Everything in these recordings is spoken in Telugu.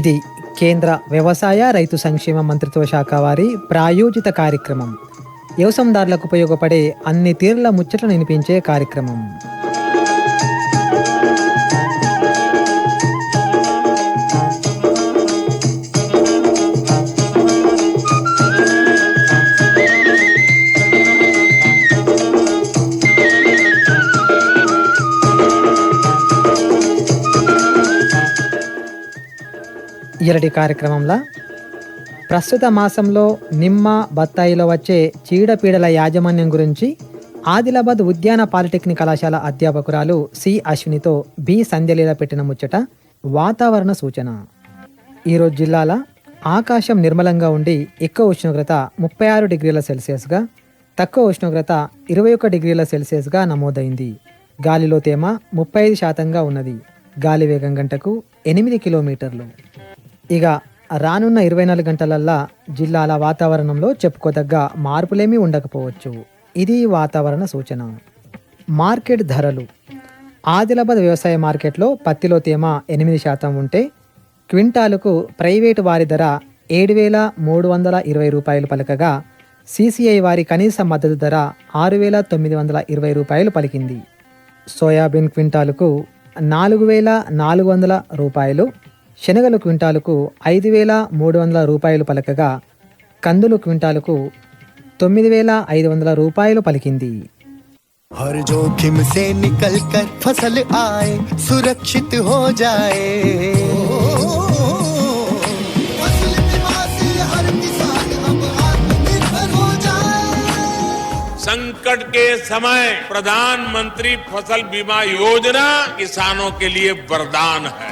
ఇది కేంద్ర వ్యవసాయ రైతు సంక్షేమ మంత్రిత్వ శాఖ వారి ప్రాయోజిత కార్యక్రమం. వ్యవసాయదారులకు ఉపయోగపడే అన్ని తీరుల ముచ్చట్లు వినిపించే కార్యక్రమం. ఇరటి కార్యక్రమంలో. ప్రస్తుత మాసంలో నిమ్మ బత్తాయిలో వచ్చే చీడపీడల యాజమాన్యం గురించి ఆదిలాబాద్ ఉద్యాన పాలిటెక్నిక్ కళాశాల అధ్యాపకురాలు సి అశ్వినితో బి సంధ్యలీల పెట్టిన ముచ్చట వాతావరణ సూచన. ఈరోజు జిల్లాల ఆకాశం నిర్మలంగా ఉండి ఎక్కువ ఉష్ణోగ్రత ముప్పై ఆరు డిగ్రీల సెల్సియస్గా తక్కువ ఉష్ణోగ్రత ఇరవై ఒక్క డిగ్రీల సెల్సియస్గా నమోదైంది. గాలిలో తేమ ముప్పై ఐదు శాతంగా ఉన్నది. గాలి వేగం గంటకు ఎనిమిది కిలోమీటర్లు. ఇక రానున్న ఇరవై నాలుగు గంటలల్లా జిల్లాల వాతావరణంలో చెప్పుకోదగ్గ మార్పులేమీ ఉండకపోవచ్చు. ఇది వాతావరణ సూచన. మార్కెట్ ధరలు. ఆదిలాబాద్ వ్యవసాయ మార్కెట్లో పత్తిలో తేమ ఎనిమిది శాతం ఉంటే క్వింటాలుకు ప్రైవేటు వారి ధర ఏడు వేల మూడు వందల ఇరవై రూపాయలు పలకగా సిసిఐ వారి కనీస మద్దతు ధర ఆరు వేల తొమ్మిది వందల ఇరవై రూపాయలు పలికింది. సోయాబీన్ క్వింటాలుకు నాలుగు వేల నాలుగు వందల రూపాయలు శనగలు క్వింటాలుకు ఐదు వేల మూడు వందల రూపాయలు పలకగా కందులు క్వింటాలుకు తొమ్మిది వేల ఐదు వందల రూపాయలు పలికింది हर जोखिम से निकल कर फसल आए सुरक्षित हो जाए फसल बीमा से हर किसान अब आत्मनिर्भर हो जाए संकट के समय प्रधानमंत्री फसल बीमा योजना किसानों के लिए वरदान है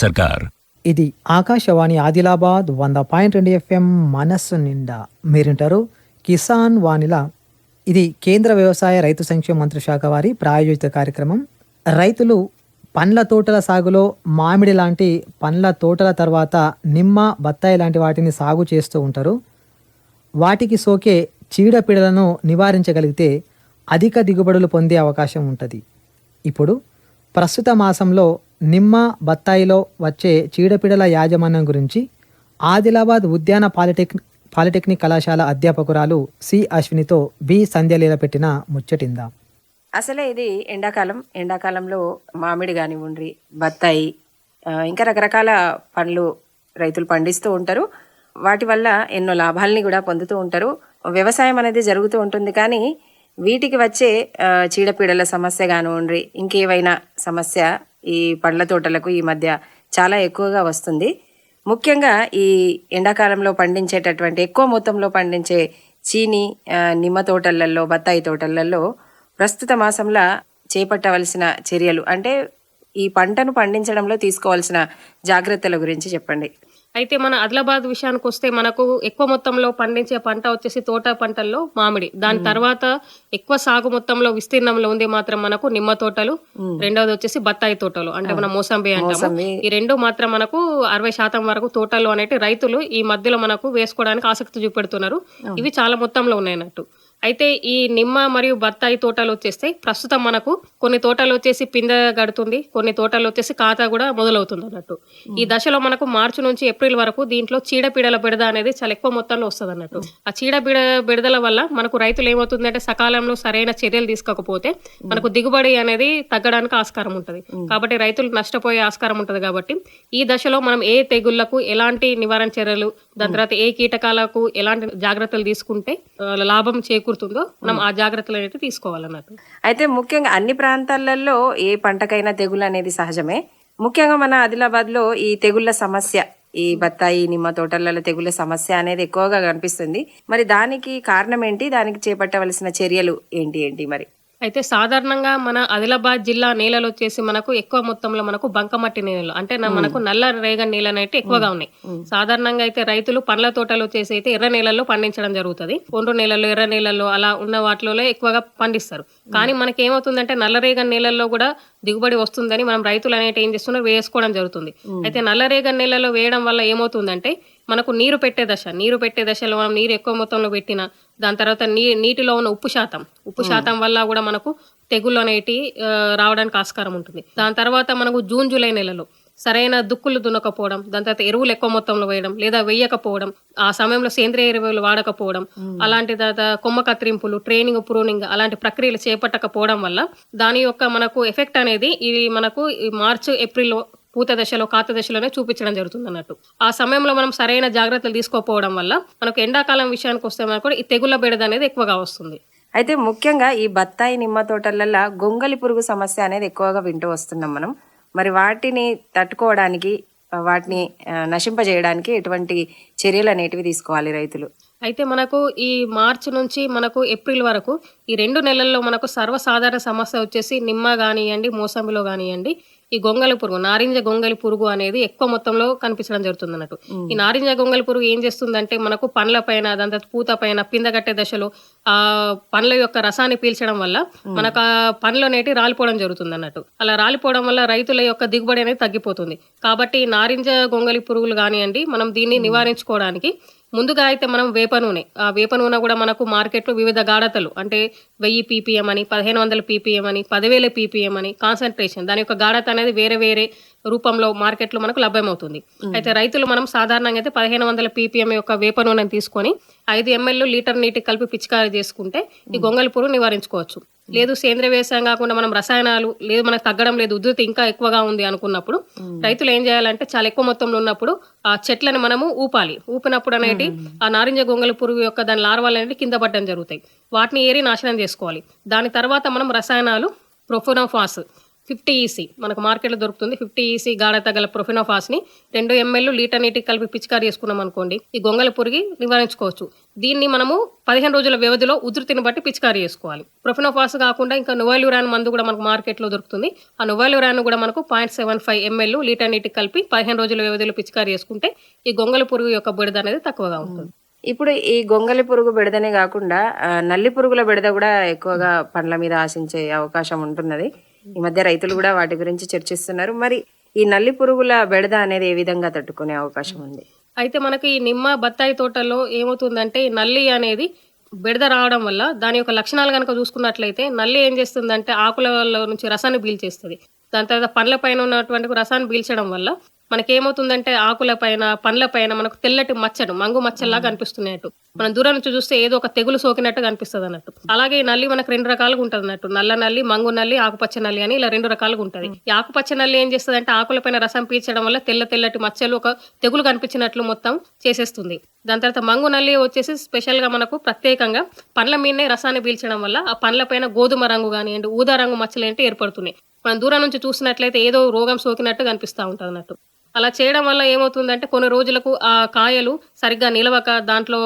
సర్కార్. ఇది ఆకాశవాణి ఆదిలాబాద్ వంద పాయింట్ రెండు ఎఫ్ఎం మనస్సు నిండా. మీరుంటారు కిసాన్ వానిల ఇది కేంద్ర వ్యవసాయ రైతు సంక్షేమ మంత్రి శాఖ వారి ప్రాయోజిత కార్యక్రమం. రైతులు పండ్ల తోటల సాగులో మామిడి లాంటి పండ్ల తోటల తర్వాత నిమ్మ బత్తాయి లాంటి వాటిని సాగు చేస్తూ ఉంటారు. వాటికి సోకే చీడపీడలను నివారించగలిగితే అధిక దిగుబడులు పొందే అవకాశం ఉంటుంది. ఇప్పుడు ప్రస్తుత మాసంలో నిమ్మ బత్తాయిలో వచ్చే చీడపీడల యాజమాన్యం గురించి ఆదిలాబాద్ ఉద్యాన పాలిటెక్ పాలిటెక్నిక్ కళాశాల అధ్యాపకురాలు సి అశ్వినితో బి సంధ్యలీల పెట్టిన ముచ్చటిందా? అసలే ఇది ఎండాకాలం. ఎండాకాలంలో మామిడి కానివ్వండి బత్తాయి ఇంకా రకరకాల పండ్లు రైతులు పండిస్తూ ఉంటారు. వాటి వల్ల ఎన్నో లాభాలని కూడా పొందుతూ ఉంటారు. వ్యవసాయం అనేది జరుగుతూ ఉంటుంది కానీ వీటికి వచ్చే చీడపీడల సమస్య కానివ్వండి ఇంకేవైనా సమస్య ఈ పండ్ల తోటలకు ఈ మధ్య చాలా ఎక్కువగా వస్తుంది. ముఖ్యంగా ఈ ఎండాకాలంలో పండించేటటువంటి ఎక్కువ మొత్తంలో పండించే చీని నిమ్మ తోటలలో బత్తాయి తోటలలో ప్రస్తుత మాసంలో చేపట్టవలసిన చర్యలు అంటే ఈ పంటను పండించడంలో తీసుకోవాల్సిన జాగ్రత్తల గురించి చెప్పండి. అయితే మన ఆదిలాబాద్ విషయానికి వస్తే మనకు ఎక్కువ మొత్తంలో పండించే పంట వచ్చేసి తోట పంటల్లో మామిడి. దాని తర్వాత ఎక్కువ సాగు మొత్తంలో విస్తీర్ణంలో ఉంది మాత్రం మనకు నిమ్మ తోటలు రెండవది వచ్చేసి బత్తాయి తోటలు అంటే మనం మోసంబి అంటాము. ఈ రెండు మాత్రం మనకు అరవై శాతం వరకు తోటలు అనేటి రైతులు ఈ మధ్యలో మనకు వేసుకోవడానికి ఆసక్తి చూపెడుతున్నారు. ఇవి చాలా మొత్తంలో ఉన్నాయి అన్నట్టు అయితే ఈ నిమ్మ మరియు బత్తాయి తోటలు వచ్చేస్తే ప్రస్తుతం మనకు కొన్ని తోటలు వచ్చేసి పిందె గడుతుంది కొన్ని తోటలు వచ్చేసి ఖాతా కూడా మొదలవుతుంది అన్నట్టు. ఈ దశలో మనకు మార్చి నుంచి ఏప్రిల్ వరకు దీంట్లో చీడపీడల బిడద అనేది చాలా ఎక్కువ మొత్తంలో వస్తుంది అన్నట్టు. ఆ చీడపీడ బిడదల వల్ల మనకు రైతులు ఏమవుతుందంటే సకాలంలో సరైన చర్యలు తీసుకోకపోతే మనకు దిగుబడి అనేది తగ్గడానికి ఆస్కారం ఉంటుంది. కాబట్టి రైతులు నష్టపోయే ఆస్కారం ఉంటుంది కాబట్టి ఈ దశలో మనం ఏ తెగుళ్ళకు ఎలాంటి నివారణ చర్యలు దాని తర్వాత ఏ కీటకాలకు ఎలాంటి జాగ్రత్తలు తీసుకుంటే లాభం చేకూరుతుందో మనం ఆ జాగ్రత్తలు అనేది తీసుకోవాలన్నట్టు. అయితే ముఖ్యంగా అన్ని ప్రాంతాలలో ఏ పంటకైనా తెగులు అనేది సహజమే. ముఖ్యంగా మన ఆదిలాబాద్లో ఈ తెగుళ్ళ సమస్య ఈ బత్తాయి నిమ్మ తోటలలో తెగుళ్ళ సమస్య అనేది ఎక్కువగా కనిపిస్తుంది. మరి దానికి కారణం ఏంటి? దానికి చేపట్టవలసిన చర్యలు ఏంటి ఏంటి మరి? అయితే సాధారణంగా మన ఆదిలాబాద్ జిల్లా నేలలు వచ్చేసి మనకు ఎక్కువ మొత్తంలో మనకు బంకమట్టి నేలలు. అంటే మనకు నల్ల రేగడి నేలలు అయితే ఎక్కువగా ఉన్నాయి. సాధారణంగా అయితే రైతులు పండ్ల తోటలు వచ్చేసి అయితే ఎర్ర నేలల్లో పండించడం జరుగుతుంది. ఒండ్రు నేలల్లో ఎర్ర నేలల్లో అలా ఉన్న వాటిలో ఎక్కువగా పండిస్తారు. కానీ మనకి ఏమవుతుందంటే నల్లరేగడి నేలల్లో కూడా దిగుబడి వస్తుందని మనం రైతులు అనేటి ఏం చేస్తున్నారు? వేసుకోవడం జరుగుతుంది. అయితే నల్లరేగడి నేలలో వేయడం వల్ల ఏమవుతుందంటే మనకు నీరు పెట్టే దశ నీరు పెట్టే దశలో మనం నీరు ఎక్కువ మొత్తంలో పెట్టిన దాని తర్వాత నీ నీటిలో ఉన్న ఉప్పు శాతం ఉప్పు శాతం వల్ల కూడా మనకు తెగుళ్ళు అనేటి రావడానికి ఆస్కారం ఉంటుంది. దాని తర్వాత మనకు జూన్ జూలై నెలలో సరైన దుక్కులు దున్నకపోవడం దాని తర్వాత ఎరువులు ఎక్కువ మొత్తంలో వేయడం లేదా వేయకపోవడం ఆ సమయంలో సేంద్రియ ఎరువులు వాడకపోవడం అలాంటి తర్వాత కొమ్మ కత్తిరింపులు ట్రైనింగ్ ప్రూనింగ్ అలాంటి ప్రక్రియలు చేపట్టకపోవడం వల్ల దాని యొక్క మనకు ఎఫెక్ట్ అనేది ఇది మనకు ఈ మార్చ్ ఏప్రిల్ పూత దశలో కాత దశలోనే చూపించడం జరుగుతుంది అన్నట్టు. ఆ సమయంలో మనం సరైన జాగ్రత్తలు తీసుకోకపోవడం వల్ల మనకు ఎండాకాలం విషయానికి వస్తే మనకు ఈ తెగుళ్ళ బెడద అనేది ఎక్కువగా వస్తుంది. అయితే ముఖ్యంగా ఈ బత్తాయి నిమ్మ తోటలలో గొంగలి పురుగు సమస్య అనేది ఎక్కువగా వింటూ వస్తున్నాం మనం. మరి వాటిని తట్టుకోవడానికి వాటిని నశింపజేయడానికి ఎటువంటి చర్యలు అనేటివి తీసుకోవాలి రైతులు? అయితే మనకు ఈ మార్చి నుంచి మనకు ఏప్రిల్ వరకు ఈ రెండు నెలల్లో మనకు సర్వసాధారణ సమస్య వచ్చేసి నిమ్మ కానివ్వండి మోసంబిలో కానివ్వండి ఈ గొంగలి పురుగు నారింజ గొంగలి పురుగు అనేది ఎక్కువ మొత్తంలో కనిపించడం జరుగుతుంది అన్నట్టు ఈ నారింజ గొంగలి పురుగు ఏం చేస్తుందంటే మనకు పండ్ల పైన దాని తర్వాత పూత పైన పిందగట్టే దశలో ఆ పండ్ల యొక్క రసాన్ని పీల్చడం వల్ల మనకు ఆ పండ్లు అనేటి రాలిపోవడం జరుగుతుంది అన్నట్టు అలా రాలిపోవడం వల్ల రైతుల యొక్క దిగుబడి అనేది తగ్గిపోతుంది. కాబట్టి ఈ నారింజ గొంగలి పురుగులు కానివ్వండి మనం దీన్ని నివారించుకోవడానికి ముందుగా అయితే మనం వేప నూనె. ఆ వేప నూనె కూడా మనకు మార్కెట్లో వివిధ గాఢతలు. అంటే వెయ్యి పీపీఎం అని పదిహేను వందల పీపీఎం అని పదివేల పీపీఎం అని కాన్సన్ట్రేషన్. దాని యొక్క గాఢత అనేది వేరే వేరే రూపంలో మార్కెట్లో మనకు లభ్యమవుతుంది. అయితే రైతులు మనం సాధారణంగా అయితే పదిహేను వందల పీపీఎం యొక్క వేప నూనెను తీసుకొని ఐదు ఎంఎల్ లీటర్ నీటికి కలిపి పిచికారీ చేసుకుంటే ఈ గొంగలి పురుగు నివారించుకోవచ్చు. లేదు సేంద్రియ వ్యవసాయం కాకుండా మనం రసాయనాలు లేదు మనకు తగ్గడం లేదు ఉధృతి ఇంకా ఎక్కువగా ఉంది అనుకున్నప్పుడు రైతులు ఏం చేయాలంటే చాలా ఎక్కువ మొత్తంలో ఉన్నప్పుడు ఆ చెట్లను మనము ఊపాలి. ఊపినప్పుడు అనేటి ఆ నారింజ గొంగలి పురుగు యొక్క దాని లార్వాలు అనేవి కింద పడడం జరుగుతాయి. వాటిని ఏరి నాశనం చేసుకోవాలి. దాని తర్వాత మనం రసాయనాలు ప్రొఫోనోఫాస్ ఫిఫ్టీ ఈసీ మనకు మార్కెట్లో దొరుకుతుంది ఫిఫ్టీ ఈసీ గాఢత గల ప్రొఫినోఫాస్ని. రెండు ఎంఎల్ లీటర్ నీటికి కలిపి పిచికారీ చేసుకున్నాం అనుకోండి ఈ గొంగల పురుగి నివారించుకోవచ్చు. దీన్ని మనము పదిహేను రోజుల వ్యవధిలో ఉధృతిని బట్టి పిచికారీ చేసుకోవాలి. ప్రొఫినోఫాస్ కాకుండా ఇంకా నొవైలురాన్ మందు కూడా మనకు మార్కెట్లో దొరుకుతుంది. ఆ నొవైలురాన్ కూడా మనకు point seven five ML litre నీటికి కలిపి పదిహేను రోజుల వ్యవధిలో పిచికారీ చేసుకుంటే ఈ గొంగల పురుగు యొక్క బుడద అనేది తక్కువగా ఉంటుంది. ఇప్పుడు ఈ గొంగలి పురుగు బెడదనే కాకుండా నల్లి పురుగుల బెడద కూడా ఎక్కువగా పండ్ల మీద ఆశించే అవకాశం ఉంటున్నది. ఈ మధ్య రైతులు కూడా వాటి గురించి చర్చిస్తున్నారు. మరి ఈ నల్లి పురుగుల బెడద అనేది ఏ విధంగా తట్టుకునే అవకాశం ఉంది? అయితే మనకి ఈ నిమ్మ బత్తాయి తోటలో ఏమవుతుందంటే ఈ నల్లి అనేది బెడద రావడం వల్ల దాని యొక్క లక్షణాలు కనుక చూసుకున్నట్లయితే నల్లి ఏం చేస్తుందంటే ఆకుల నుంచి రసాన్ని పీల్చేస్తుంది. దాని తర్వాత పండ్ల పైన ఉన్నటువంటి రసాన్ని పీల్చడం వల్ల మనకేమవుతుందంటే ఆకుల పైన పండ్ల పైన మనకు తెల్లటి మచ్చడు మంగు మచ్చల్లాగా అటు మనం దూరం నుంచి చూస్తే ఏదో ఒక తెగులు సోకినట్టు కనిపిస్తుంది అన్నట్టు. అలాగే ఈ నల్లి మనకు రెండు రకాలుగా ఉంటుంది అన్నట్టు. నల్ల నల్లి మంగు నల్లి ఆకుపచ్చ నల్లి అని ఇలా రెండు రకాలుగా ఉంటుంది. ఈ ఆకుపచ్చ నల్లి ఏం చేస్తుంది అంటే ఆకుల పైన రసం పీల్చడం వల్ల తెల్ల తెల్లటి మచ్చలు ఒక తెగులు కనిపించినట్లు మొత్తం చేసేస్తుంది. దాని తర్వాత మంగు నల్లి వచ్చేసి స్పెషల్గా మనకు ప్రత్యేకంగా పండ్ల మీదనే రసాన్ని పీల్చడం వల్ల ఆ పండ్ల పైన గోధుమ రంగు కానివ్వండి ఊదా రంగు మచ్చలు ఏంటి ఏర్పడుతున్నాయి. మనం దూరం నుంచి చూసినట్లయితే ఏదో రోగం సోకినట్టు కనిపిస్తూ ఉంటుంది అన్నట్టు. అలా చేయడం వల్ల ఏమవుతుందంటే కొన్ని రోజులకు ఆ కాయలు సరిగ్గా నిలవక దాంట్లో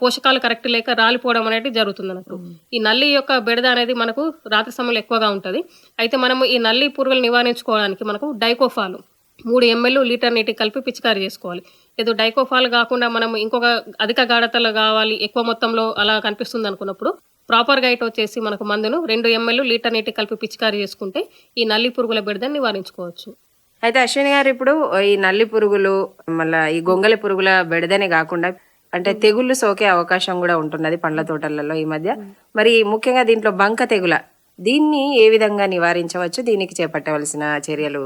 పోషకాలు కరెక్ట్ లేక రాలిపోవడం అనేది జరుగుతుంది అన్నట్టు. ఈ నల్లి యొక్క బెడద అనేది మనకు రాత్రి సమయంలో ఎక్కువగా ఉంటుంది. అయితే మనము ఈ నల్లి పురుగులు నివారించుకోవడానికి మనకు డైకోఫాలు మూడు ఎంఎల్ లీటర్ నీటికి కలిపి పిచికారీ చేసుకోవాలి. లేదు డైకోఫాల్ కాకుండా మనం ఇంకొక అధిక గాఢతలు కావాలి ఎక్కువ మొత్తంలో అలా కనిపిస్తుంది అనుకున్నప్పుడు ప్రాపర్ గైట్ వచ్చేసి మనకు మందును రెండు ఎంఎల్ లీటర్ నీటికి కలిపి పిచికారీ చేసుకుంటే ఈ నల్లి పురుగుల బెడదని నివారించుకోవచ్చు. అయితే అశ్విని గారు ఇప్పుడు ఈ నల్లి పురుగులు మళ్ళా ఈ గొంగలి పురుగుల బెడదనే కాకుండా అంటే తెగుళ్ళు సోకే అవకాశం కూడా ఉంటున్నది పండ్ల తోటలలో ఈ మధ్య. మరి ముఖ్యంగా దీంట్లో బంక తెగుల దీన్ని ఏ విధంగా నివారించవచ్చు? దీనికి చేపట్టవలసిన చర్యలు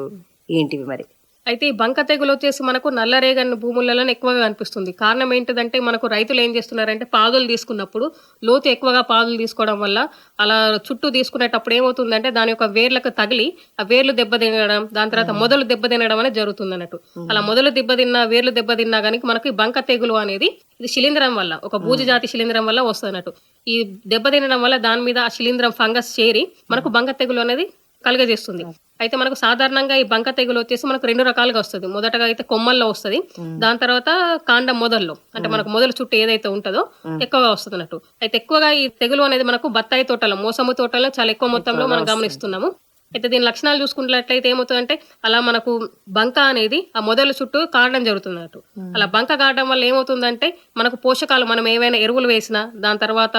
ఏంటివి మరి? అయితే ఈ బంక తెగులు వచ్చేసి మనకు నల్లరేగని భూములలో ఎక్కువగా కనిపిస్తుంది. కారణం ఏంటిదంటే మనకు రైతులు ఏం చేస్తున్నారంటే పాదులు తీసుకున్నప్పుడు లోతు ఎక్కువగా పాదులు తీసుకోవడం వల్ల అలా చుట్టూ తీసుకునేటప్పుడు ఏమవుతుందంటే దాని యొక్క వేర్లకు తగిలి ఆ వేర్లు దెబ్బతినడం దాని తర్వాత మొదలు దెబ్బతినడం అనేది జరుగుతుంది అన్నట్టు అలా మొదలు దెబ్బతిన్నా వేర్లు దెబ్బతిన్నా కానీ మనకి బంక తెగులు అనేది ఇది శిలీంధ్రం వల్ల ఒక బూజు జాతి శిలీంధ్రం వల్ల వస్తుంది అన్నట్టు ఈ దెబ్బతినడం వల్ల దాని మీద ఆ శిలీంధ్రం ఫంగస్ చేరి మనకు బంక తెగులు అనేది కలుగజేస్తుంది. అయితే మనకు సాధారణంగా ఈ బంక తెగులు వచ్చేసి మనకు రెండు రకాలుగా వస్తుంది. మొదటగా అయితే కొమ్మల్లో వస్తుంది. దాని తర్వాత కాండం మొదల్లో. అంటే మనకు మొదలు చుట్టూ ఏదైతే ఉంటుందో ఎక్కువగా వస్తుంది అన్నట్టు. అయితే ఎక్కువగా ఈ తెగులు అనేది మనకు బత్తాయి తోటలో మోసము తోటలో చాలా ఎక్కువ మొత్తంలో మనం గమనిస్తున్నాము. అయితే దీని లక్షణాలు చూసుకున్నట్లయితే ఏమవుతుందంటే అలా మనకు బంక అనేది ఆ మొదలు చుట్టూ కారడం జరుగుతుంది అన్నట్టు. అలా బంక కారడం వల్ల ఏమవుతుందంటే మనకు పోషకాలు మనం ఏవైనా ఎరువులు వేసినా దాని తర్వాత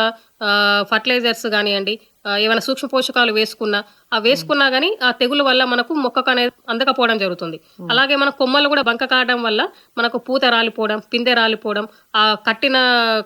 ఫర్టిలైజర్స్ కానివ్వండి ఏమైనా సూక్ష్మ పోషకాలు వేసుకున్నా ఆ వేసుకున్నా గానీ ఆ తెగులు వల్ల మనకు మొక్కకు అనేది అందకపోవడం జరుగుతుంది. అలాగే మన కొమ్మలు కూడా బంక కావడం వల్ల మనకు పూత రాలిపోవడం పిందె రాలిపోవడం ఆ కట్టిన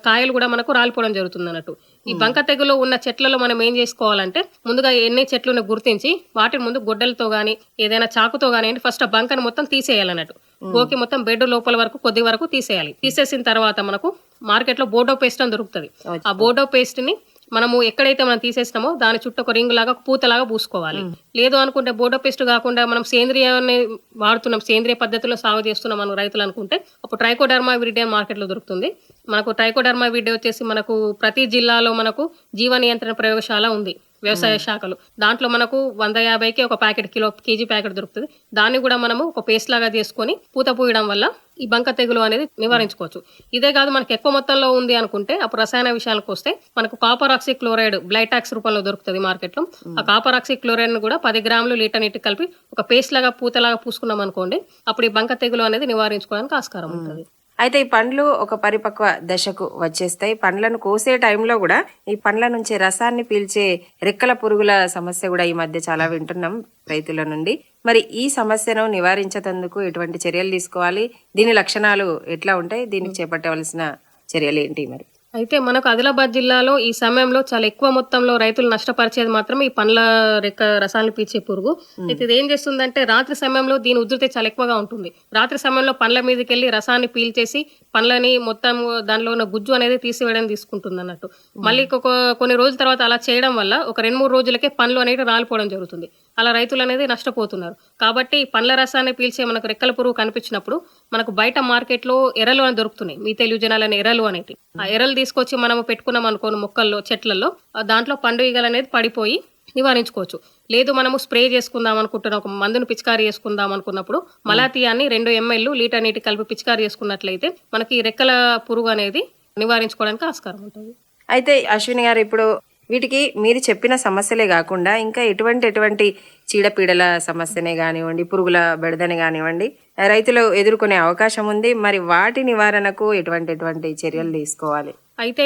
కాయలు కూడా మనకు రాలిపోవడం జరుగుతుంది అన్నట్టు. ఈ బంక తెగులు ఉన్న చెట్లలో మనం ఏం చేసుకోవాలంటే ముందుగా ఎన్ని చెట్లను గుర్తించి వాటి ముందు గొడ్డలతో గానీ ఏదైనా చాకుతో గానీ ఫస్ట్ ఆ బంకను మొత్తం తీసేయాలన్నట్టు. గోకి మొత్తం బెడ్ లోపల వరకు కొద్ది వరకు తీసేయాలి. తీసేసిన తర్వాత మనకు మార్కెట్లో బోర్డో పేస్ట్ అని దొరుకుతుంది. ఆ బోర్డో పేస్ట్ని మనము ఎక్కడైతే మనం తీసేస్తామో దాని చుట్టూ ఒక రింగ్ లాగా పూతలాగా పూసుకోవాలి. లేదు అనుకుంటే బోర్డో పేస్ట్ కాకుండా మనం సేంద్రియాన్ని వాడుతున్నాం సేంద్రియ పద్ధతిలో సాగు చేస్తున్నాం మనం రైతులు అనుకుంటే అప్పుడు ట్రైకోడర్మా విరిడే మార్కెట్లో దొరుకుతుంది. మనకు ట్రైకోడర్మా విరిడే వచ్చేసి మనకు ప్రతి జిల్లాలో మనకు జీవ నియంత్రణ ప్రయోగశాల ఉంది. వ్యవసాయ శాఖలు. దాంట్లో మనకు వంద యాభైకి ఒక ప్యాకెట్ కిలో కేజీ ప్యాకెట్ దొరుకుతుంది. దాన్ని కూడా మనము ఒక పేస్ట్ లాగా చేసుకొని పూత పూయడం వల్ల ఈ బంక తెగులు అనేది నివారించుకోవచ్చు. ఇదే కాదు మనకి ఎక్కువ మొత్తంలో ఉంది అనుకుంటే అప్పుడు రసాయన విషయాలకు వస్తే మనకు కాపర్ ఆక్సీ క్లోరైడ్ బ్లైటాక్స్ రూపంలో దొరుకుతుంది మార్కెట్లో. ఆ కాపర్ ఆక్సీ క్లోరైడ్ను కూడా పది గ్రాములు లీటర్ నీటి కలిపి ఒక పేస్ట్ లాగా పూతలాగా పూసుకున్నాం అనుకోండి అప్పుడు ఈ బంక తెగులు అనేది నివారించుకోవడానికి ఆస్కారం ఉంటుంది. అయితే ఈ పండ్లు ఒక పరిపక్వ దశకు వచ్చేస్తాయి. పండ్లను కోసే టైంలో కూడా ఈ పండ్ల నుంచి రసాన్ని పీల్చే రెక్కల పురుగుల సమస్య కూడా ఈ మధ్య చాలా వింటున్నాం రైతుల నుండి. మరి ఈ సమస్యను నివారించేందుకు ఎటువంటి చర్యలు తీసుకోవాలి? దీని లక్షణాలు ఎట్లా ఉంటాయి? దీనికి చేపట్టవలసిన చర్యలు ఏంటి మరి? అయితే మనకు ఆదిలాబాద్ జిల్లాలో ఈ సమయంలో చాలా ఎక్కువ మొత్తంలో రైతులు నష్టపరిచేది మాత్రం ఈ పండ్ల రెక్క రసాలను పీల్చే పురుగు. అయితే ఇది ఏం చేస్తుందంటే రాత్రి సమయంలో దీని ఉధృతి చాలా ఎక్కువగా ఉంటుంది. రాత్రి సమయంలో పండ్ల మీదకి వెళ్ళి రసాన్ని పీల్చేసి పండ్లని మొత్తం దానిలో ఉన్న గుజ్జు అనేది తీసివేయడం తీసుకుంటుంది అన్నట్టు మళ్ళీ కొన్ని రోజుల తర్వాత అలా చేయడం వల్ల ఒక రెండు మూడు రోజులకే పండ్లు అనేవి రాలిపోవడం జరుగుతుంది. అలా రైతులు అనేది నష్టపోతున్నారు. కాబట్టి పండ్ల రసాన్ని పీల్చే మనకు రెక్కల పురుగు కనిపించినప్పుడు మనకు బయట మార్కెట్లో ఎర్రలు అని దొరుకుతున్నాయి. మీ తెలుగుజనాలని ఎర్రలు అనేది. ఆ ఎర్రలు తీసుకొచ్చి మనం పెట్టుకున్నాం అనుకోని మొక్కల్లో చెట్లలో దాంట్లో పండు ఈగలు అనేది పడిపోయి నివారించుకోవచ్చు. లేదు మనము స్ప్రే చేసుకుందాం అనుకుంటున్న ఒక మందును పిచికారీ చేసుకుందాం అనుకున్నప్పుడు మలాతియాన్ని రెండు ఎంఎల్ లీటర్ నీటి కలిపి పిచికారీ చేసుకున్నట్లయితే మనకి రెక్కల పురుగు అనేది నివారించుకోవడానికి ఆస్కారం ఉంటుంది. అయితే అశ్విని గారు ఇప్పుడు వీటికి మీరు చెప్పిన సమస్యలే కాకుండా ఇంకా ఎటువంటి ఎటువంటి చీడపీడల సమస్యనే కానివ్వండి పురుగుల బెడదని కానివ్వండి రైతులు ఎదుర్కొనే అవకాశం ఉంది. మరి వాటి నివారణకు ఎటువంటి ఎటువంటి చర్యలు తీసుకోవాలి? అయితే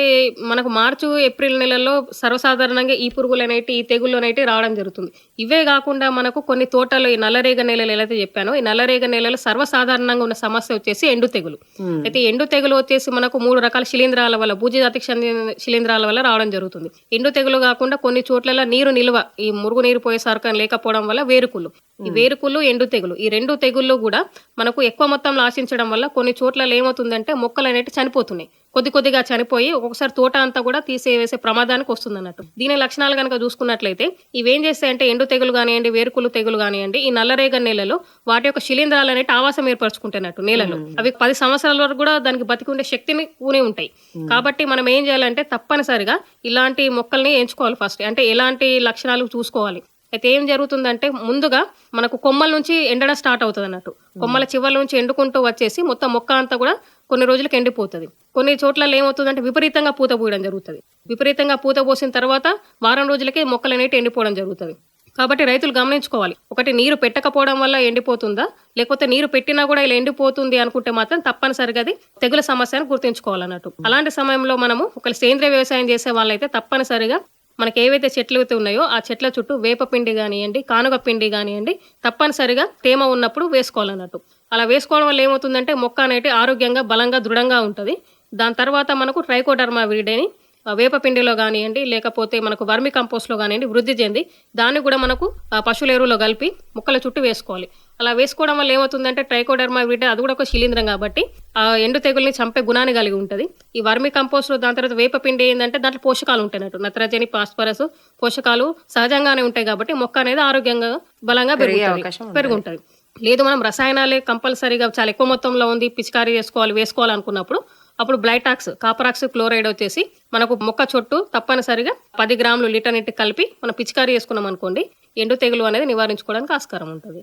మనకు మార్చు ఏప్రిల్ నెలల్లో సర్వసాధారణంగా ఈ పురుగులు అనేటి ఈ తెగుళ్ళు అనేటి రావడం జరుగుతుంది. ఇవే కాకుండా మనకు కొన్ని తోటలు ఈ నల్లరేగ నెలలు ఏదైతే చెప్పానో ఈ నల్లరేగ నెలలు సర్వసాధారణంగా ఉన్న సమస్య వచ్చేసి ఎండు తెగులు. అయితే ఎండు తెగులు వచ్చేసి మనకు మూడు రకాల శిలీంధ్రాల వల్ల భూజ జాతికి చెందిన శిలీంధ్రాల వల్ల రావడం జరుగుతుంది. ఎండు తెగులు కాకుండా కొన్ని చోట్ల నీరు నిల్వ ఈ మురుగు నీరు పోయే సరకం లేకపోవడం వల్ల వేరుకుళ్ళు. ఈ వేరుకుళ్ళు ఎండు తెగులు. ఈ రెండు తెగుళ్ళు కూడా మనకు ఎక్కువ మొత్తంలో ఆశించడం వల్ల కొన్ని చోట్ల ఏమవుతుందంటే మొక్కలు అనేవి చనిపోతున్నాయి. కొద్ది కొద్దిగా చనిపోయి ఒక్కొక్కసారి తోట అంతా కూడా తీసేవేసే ప్రమాదానికి వస్తుంది అన్నట్టు దీని లక్షణాలు కనుక చూసుకున్నట్లయితే ఇవేం చేస్తాయంటే ఎండు తెగులు కానివ్వండి వేరుకులు తెగులు కానివ్వండి ఈ నల్లరేగ నేలలో వాటి యొక్క శిలీంధ్రాలు అనేవి ఆవాసం ఏర్పరచుకుంటున్నట్టు నేలలో. అవి పది సంవత్సరాల వరకు కూడా దానికి బతికి ఉండే శక్తిని ఊనే ఉంటాయి. కాబట్టి మనం ఏం చేయాలంటే తప్పనిసరిగా ఇలాంటి మొక్కల్ని ఎంచుకోవాలి ఫస్ట్. అంటే ఎలాంటి లక్షణాలు చూసుకోవాలి. అయితే ఏం జరుగుతుందంటే ముందుగా మనకు కొమ్మల నుంచి ఎండడం స్టార్ట్ అవుతుంది అన్నట్టు కొమ్మల చివర్ల నుంచి ఎండుకుంటూ వచ్చేసి మొత్తం మొక్క అంతా కూడా కొన్ని రోజులకు ఎండిపోతుంది. కొన్ని చోట్ల ఏమవుతుందంటే విపరీతంగా పూత పూయడం జరుగుతుంది. విపరీతంగా పూత పోసిన తర్వాత వారం రోజులకే మొక్కలు అనేవి ఎండిపోవడం జరుగుతుంది. కాబట్టి రైతులు గమనించుకోవాలి. ఒకటి నీరు పెట్టకపోవడం వల్ల ఎండిపోతుందా? లేకపోతే నీరు పెట్టినా కూడా ఇలా ఎండిపోతుంది అనుకుంటే మాత్రం తప్పనిసరిగా అది తెగుల సమస్యను గుర్తుంచుకోవాలన్నట్టు. అలాంటి సమయంలో మనము ఒక సేంద్రియ వ్యవసాయం చేసే వాళ్ళైతే తప్పనిసరిగా మనకి ఏవైతే చెట్లు అయితే ఉన్నాయో ఆ చెట్ల చుట్టూ వేప పిండి కానివ్వండి కానుగ పిండి కానివ్వండి తప్పనిసరిగా తేమ ఉన్నప్పుడు వేసుకోవాలన్నట్టు. అలా వేసుకోవడం వల్ల ఏమవుతుందంటే మొక్క అనేది ఆరోగ్యంగా బలంగా దృఢంగా ఉంటుంది. దాని తర్వాత మనకు ట్రైకోడర్మా విరిడేని వేపపిండిలో కానివ్వండి లేకపోతే మనకు వర్మి కంపోస్ట్లో కానివ్వండి వృద్ధి చెంది దాన్ని కూడా మనకు పశువుల ఎరువులో కలిపి ముక్కల చుట్టూ వేసుకోవాలి. అలా వేసుకోవడం వల్ల ఏమవుతుందంటే ట్రైకోడర్మా విరిడే అది కూడా ఒక శిలీంద్రం కాబట్టి ఆ ఎండు తెగుల్ని చంపే గుణాన్ని కలిగి ఉంటుంది. ఈ వర్మి కంపోస్ట్ దాని తర్వాత వేపపిండి ఏంటంటే దాంట్లో పోషకాలు ఉంటాయి నత్రజని ఫాస్ఫరస్ పోషకాలు సహజంగానే ఉంటాయి కాబట్టి మొక్క అనేది ఆరోగ్యంగా బలంగా పెరుగుతుంది పెరుగుంటుంది. లేదు మనం రసాయనాలే కంపల్సరీగా చాలా ఎక్కువ మొత్తంలో ఉంది పిచికారీ చేసుకోవాలి వేసుకోవాలనుకున్నప్పుడు అప్పుడు బ్లైటాక్స్ కాపరాక్స్ క్లోరైడ్ వచ్చేసి మనకు మొక్క చుట్టూ తప్పనిసరిగా పది గ్రాములు లీటర్ నీటికి కలిపి మనం పిచికారీ చేసుకున్నాం అనుకోండి ఎండు తెగులు అనేది నివారించుకోవడానికి ఆస్కారం ఉంటుంది.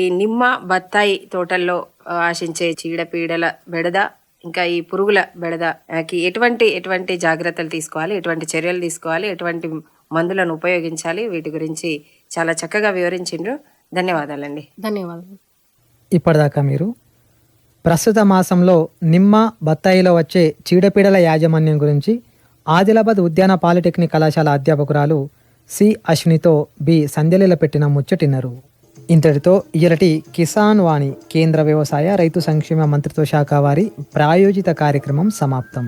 ఈ నిమ్మ బత్తాయి తోటల్లో ఆశించే చీడపీడల బెడద ఇంకా ఈ పురుగుల బెడదకి ఎటువంటి ఎటువంటి జాగ్రత్తలు తీసుకోవాలి ఎటువంటి చర్యలు తీసుకోవాలి ఎటువంటి మందులను ఉపయోగించాలి వీటి గురించి చాలా చక్కగా వివరించిండ్రు. ధన్యవాదాలండి. ధన్యవాదాలు. ఇప్పటిదాకా మీరు ప్రస్తుత మాసంలో నిమ్మ బత్తాయిలో వచ్చే చీడపీడల యాజమాన్యం గురించి ఆదిలాబాద్ ఉద్యాన పాలిటెక్నిక్ కళాశాల అధ్యాపకురాలు సి అశ్వినితో బి సంధ్యలీల పెట్టిన ముచ్చటిన్నారు. ఇంతటితో ఇయలటి కిసాన్ వాణి కేంద్ర వ్యవసాయ రైతు సంక్షేమ మంత్రిత్వ శాఖ వారి ప్రాయోజిత కార్యక్రమం సమాప్తం.